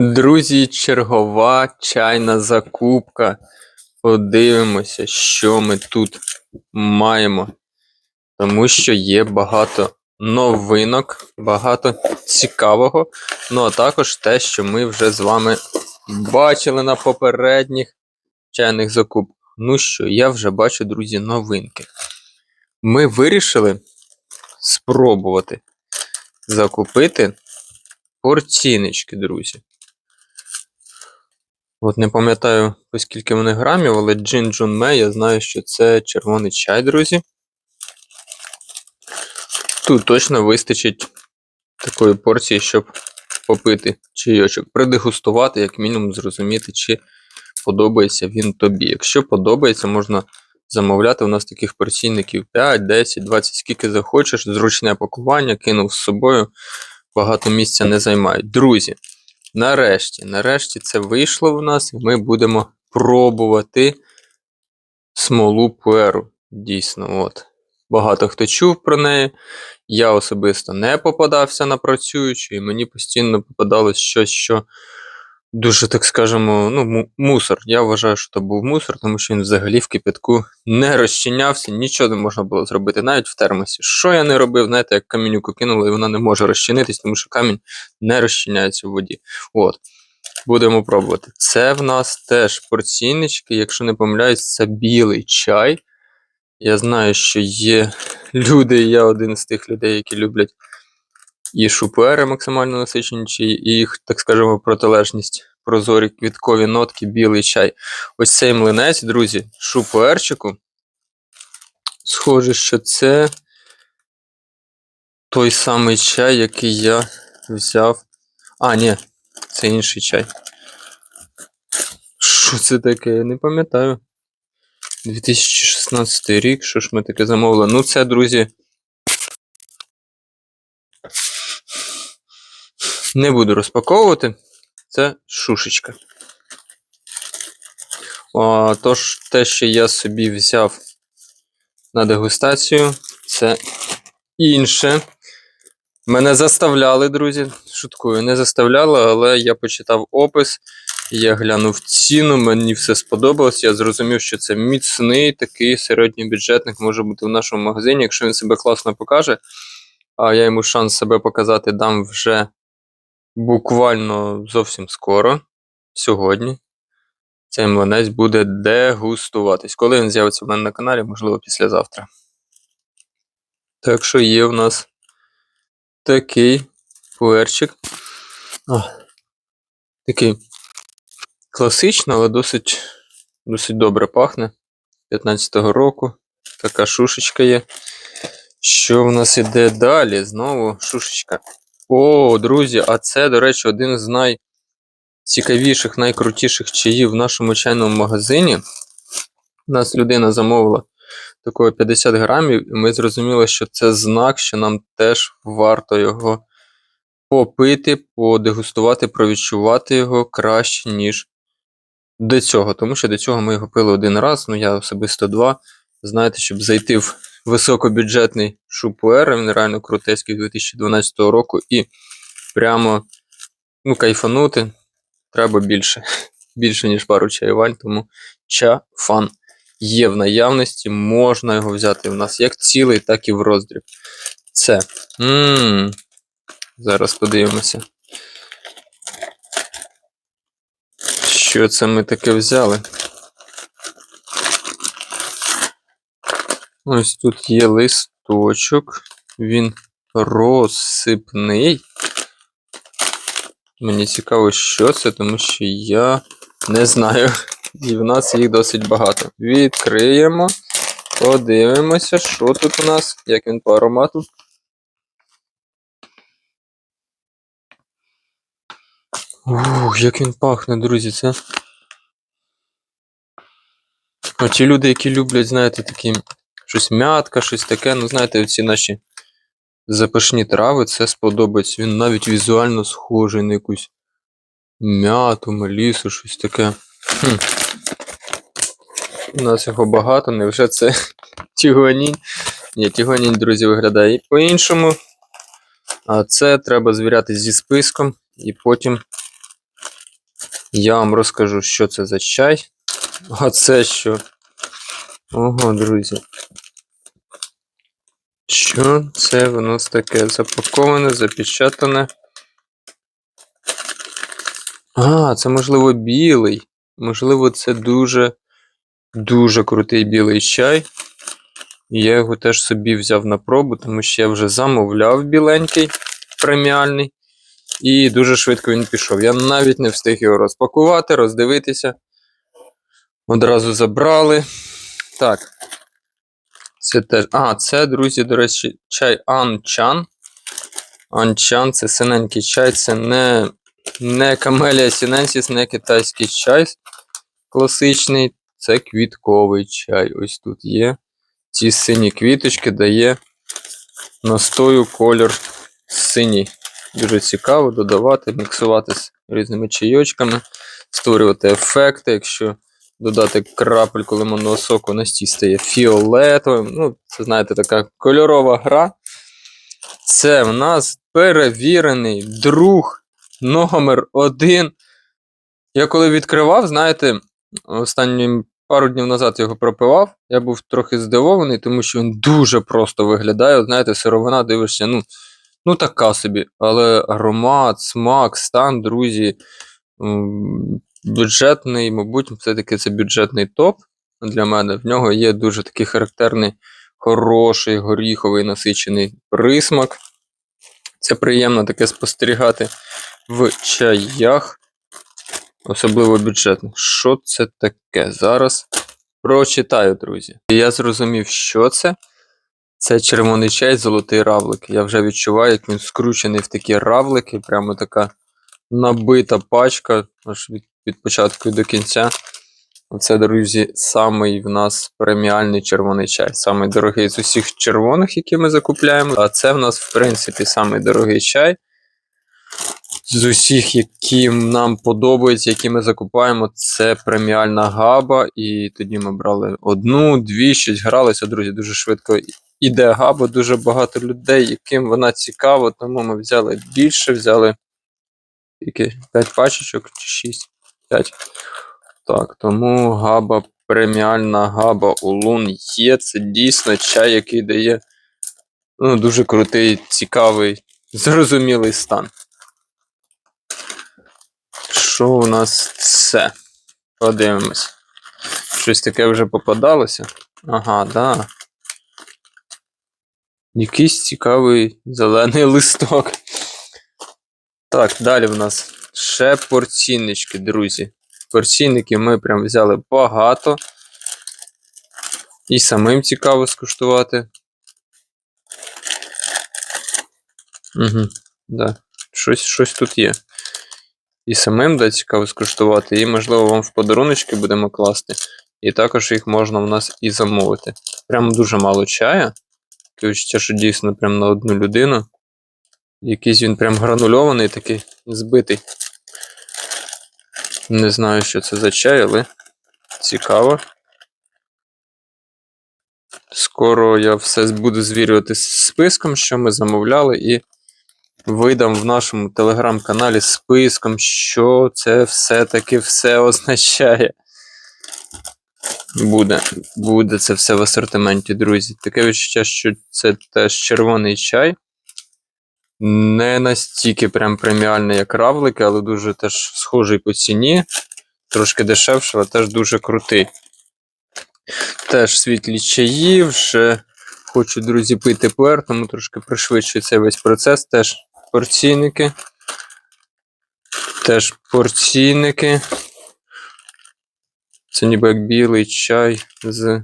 Друзі, чергова чайна закупка. Подивимося, що ми тут маємо. Тому що є багато новинок, багато цікавого. Ну, а також те, що ми вже з вами бачили на попередніх чайних закупках. Ну що, я вже бачу, друзі, новинки. Ми вирішили спробувати закупити порційнички, друзі. От не пам'ятаю, по скільки вони грамів, але Джин Джун Ме, я знаю, що це червоний чай, друзі. Тут точно вистачить такої порції, щоб попити чайочок, продегустувати, як мінімум, зрозуміти, чи подобається він тобі. Якщо подобається, можна замовляти. У нас таких порційників 5, 10, 20, скільки захочеш, зручне пакування, кинув з собою, багато місця не займають. Друзі. Нарешті, нарешті це вийшло в нас, і ми будемо пробувати смолу пуеру. Дійсно, от. Багато хто чув про неї. Я особисто не попадався на працюючу, і мені постійно попадалось щось, що дуже, так скажемо, ну, мусор. Я вважаю, що це був мусор, тому що він взагалі в кипятку не розчинявся, нічого не можна було зробити, навіть в термосі. Що я не робив, знаєте, як камінюку кинули, і вона не може розчинитись, тому що камінь не розчиняється в воді. От. Будемо пробувати. Це в нас теж порційнички, якщо не помиляюсь, це білий чай. Я знаю, що є люди, і я один з тих людей, які люблять і шупери максимально насичені, і їх, так скажемо, протилежність. Прозорі квіткові нотки, білий чай. Ось цей млинець, друзі, шупуерчику. Схоже, що це той самий чай, який я взяв. А, ні, це інший чай. Що це таке? Я не пам'ятаю. 2016 рік, що ж ми таке замовили? Ну, це, друзі. Не буду розпаковувати. Це шушечка. О, Тож, те, що я собі взяв на дегустацію, це інше. Мене заставляли, друзі. Шуткую, не заставляли, але я почитав опис, я глянув ціну, мені все сподобалось. Я зрозумів, що це міцний такий середній бюджетник може бути в нашому магазині. Якщо він себе класно покаже, а я йому шанс себе показати дам вже буквально зовсім скоро, сьогодні. Цей млинець буде дегустуватись. Коли він з'явиться в мене на каналі, можливо, післязавтра. Так що є в нас такий пуерчик. О, такий класичний, але досить досить добре пахне. 15-го року. Така шушечка є. Що в нас іде далі? Знову шушечка. О, друзі, а це, до речі, один з найцікавіших, найкрутіших чаїв в нашому чайному магазині. У нас людина замовила такого 50 грамів, і ми зрозуміли, що це знак, що нам теж варто його попити, подегустувати, провідчувати його краще, ніж до цього. Тому що до цього ми його пили один раз, ну я особисто два. Знаєте, щоб зайти в високобюджетний шупуер, він реально крутецький 2012 року, і прямо ну, кайфанути треба більше. Більше, ніж пару чаювань, тому ча-фан є в наявності, можна його взяти в нас як цілий, так і в роздріб. Це. Ммм. Зараз подивимося. Що це ми таке взяли? Ось тут є листочок, він розсипний. Мені цікаво, що це, тому що я не знаю. І в нас їх досить багато. Відкриємо, подивимося, що тут у нас, як він по аромату. Ух, як він пахне, друзі, це. Оті люди, які люблять, знаєте, такі щось м'ятка, щось таке. Ну, знаєте, оці наші запашні трави, це сподобається. Він навіть візуально схожий на якусь м'яту, мелісу, щось таке. Хм. У нас його багато, невже це тігуанінь? Ні, тігуанінь, друзі, виглядає по-іншому. А це треба звіряти зі списком і потім Я вам розкажу, що це за чай. А це що? Ого, друзі. Що це в нас таке? Запаковане, запечатане. А, це можливо білий. Можливо, це дуже дуже крутий білий чай. Я його теж собі взяв на пробу, тому що я вже замовляв біленький преміальний. І дуже швидко він пішов. Я навіть не встиг його розпакувати, роздивитися. Одразу забрали. Так. Це теж. А, це, друзі, до речі, чай Анчан. Анчан це синенький чай, це не, не Камелія Сіненсіс, не китайський чай класичний. Це квітковий чай. Ось тут є. Ці сині квіточки дає настою колір синій. Дуже цікаво додавати, міксувати з різними чайочками, створювати ефекти. Якщо додати крапельку лимонного соку, настій стає фіолетовим. Ну, це, знаєте, така кольорова гра. Це в нас перевірений друг номер один. Я коли відкривав, знаєте, останні пару днів назад його пропивав. Я був трохи здивований, тому що він дуже просто виглядає. Знаєте, сировина дивишся, ну, ну така собі. Але аромат, смак, стан, друзі. Бюджетний, мабуть, все-таки це бюджетний топ для мене. В нього є дуже такий характерний, хороший, горіховий насичений присмак. Це приємно таке спостерігати в чаях, особливо бюджетних. Що це таке? Зараз прочитаю, друзі. Я зрозумів, що це. Це червоний чай, золотий равлик. Я вже відчуваю, як він скручений в такі равлики. Прямо така набита пачка, аж від, від початку до кінця. Оце, друзі, самий в нас преміальний червоний чай. Самий дорогий з усіх червоних, які ми закупляємо. А це в нас, в принципі, самий дорогий чай. З усіх, які нам подобаються, які ми закупаємо, це преміальна габа. І тоді ми брали одну, дві, щось гралися, друзі, дуже швидко іде габа, дуже багато людей, яким вона цікава, тому ми взяли більше, взяли які 5 пачечок чи 6? 5. Так, тому габа, преміальна габа улун є. Це дійсно чай, який дає ну, дуже крутий, цікавий, зрозумілий стан. Що у нас це? Подивимось. Щось таке вже попадалося. Ага, да. Якийсь цікавий зелений листок. Так, далі в нас ще порційнички, друзі. Порційники ми прям взяли багато. І самим цікаво скуштувати. Угу, да. Щось, щось тут є. І самим да, цікаво скуштувати, і, можливо, вам в подаруночки будемо класти. І також їх можна в нас і замовити. Прям дуже мало чая. Таке що дійсно прям на одну людину. Якийсь він прям гранульований, такий збитий. Не знаю, що це за чай, але цікаво. Скоро я все буду звірювати з списком, що ми замовляли, і видам в нашому телеграм-каналі списком, що це все-таки все означає. Буде, буде це все в асортименті, друзі. Таке відчуття, що це теж червоний чай. Не настільки прям преміальний, як равлики, але дуже теж схожий по ціні. Трошки дешевше, але теж дуже крутий. Теж світлі чаї, вже хочу, друзі, пити пуер, тому трошки пришвидшую цей весь процес. Теж порційники. Теж порційники. Це ніби як білий чай з,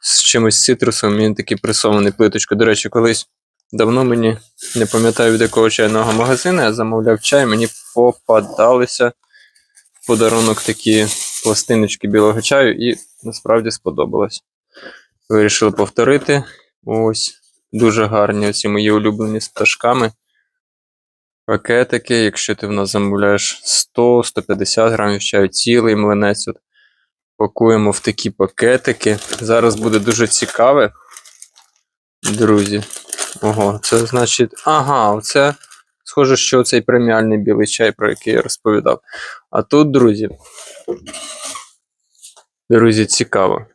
з чимось цитрусом. Він такий пресований плиточкою. До речі, колись давно мені не пам'ятаю від якого чайного магазину, я замовляв чай, мені попадалися в подарунок такі пластиночки білого чаю, і насправді сподобалось. Вирішили повторити. Ось дуже гарні оці мої улюблені з пташками. Пакетики, якщо ти в нас замовляєш 100-150 грамів чаю, цілий млинець. От, пакуємо в такі пакетики. Зараз буде дуже цікаве. Друзі. Ого, це значить. Ага, оце Схоже, що цей преміальний білий чай, про який я розповідав. А тут, друзі, друзі, цікаво.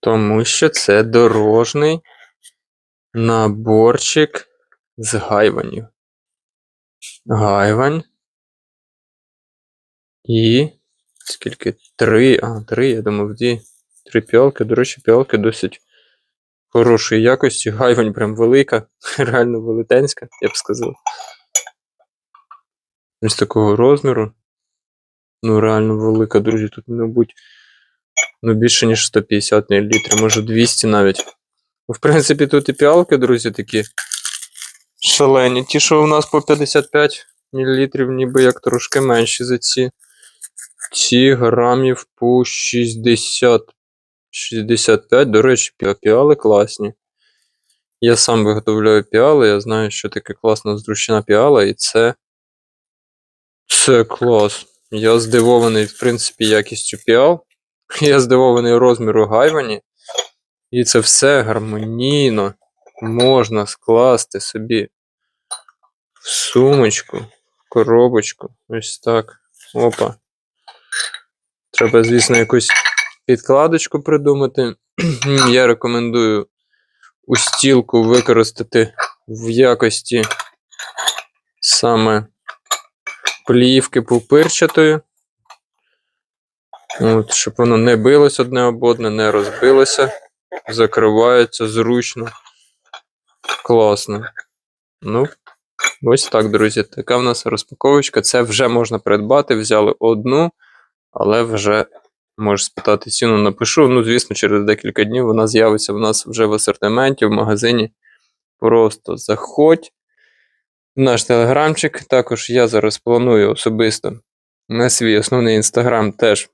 Тому що це дорожний наборчик з гайванів. Гайвань. І. Скільки? Три. А, три, я думав, дві. Три піалки. До речі, піалки досить хорошої якості. Гайвань прям велика, реально велетенська, я б сказав. Ось такого розміру. Ну, реально велика, друзі. Тут, мабуть, ну, більше, ніж 150 мл, може 200 навіть. В принципі, тут і піалки, друзі, такі шалені. Ті, що у нас по 55 мл, ніби як трошки менші за ці. Ці грамів по 60. 65. До речі, піали класні. Я сам виготовляю піали, я знаю, що таке класна зручна піала, і це. Це клас. Я здивований, в принципі, якістю піал. Я здивований розміру гайвані. І це все гармонійно можна скласти собі в сумочку, в коробочку. Ось так. Опа. Треба, звісно, якусь підкладочку придумати. Я рекомендую устілку використати в якості саме плівки пупирчатої. От, щоб воно не билось одне об одне, не розбилося. Закривається зручно. Класно. Ну, ось так, друзі. Така в нас розпаковочка. Це вже можна придбати. Взяли одну, але вже можеш спитати ціну, напишу. Ну, звісно, через декілька днів вона з'явиться в нас вже в асортименті, в магазині. Просто заходь в наш телеграмчик. Також я зараз планую особисто на свій основний інстаграм теж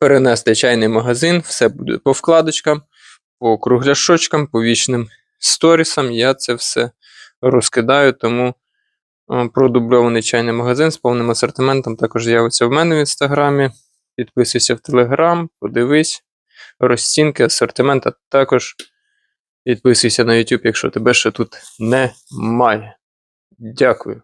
перенести чайний магазин. Все буде по вкладочкам, по кругляшочкам, по вічним сторісам. Я це все розкидаю, тому продубльований чайний магазин з повним асортиментом також з'явиться в мене в інстаграмі. Підписуйся в Телеграм, подивись розцінки, асортимент, а також підписуйся на YouTube, якщо тебе ще тут немає. Дякую.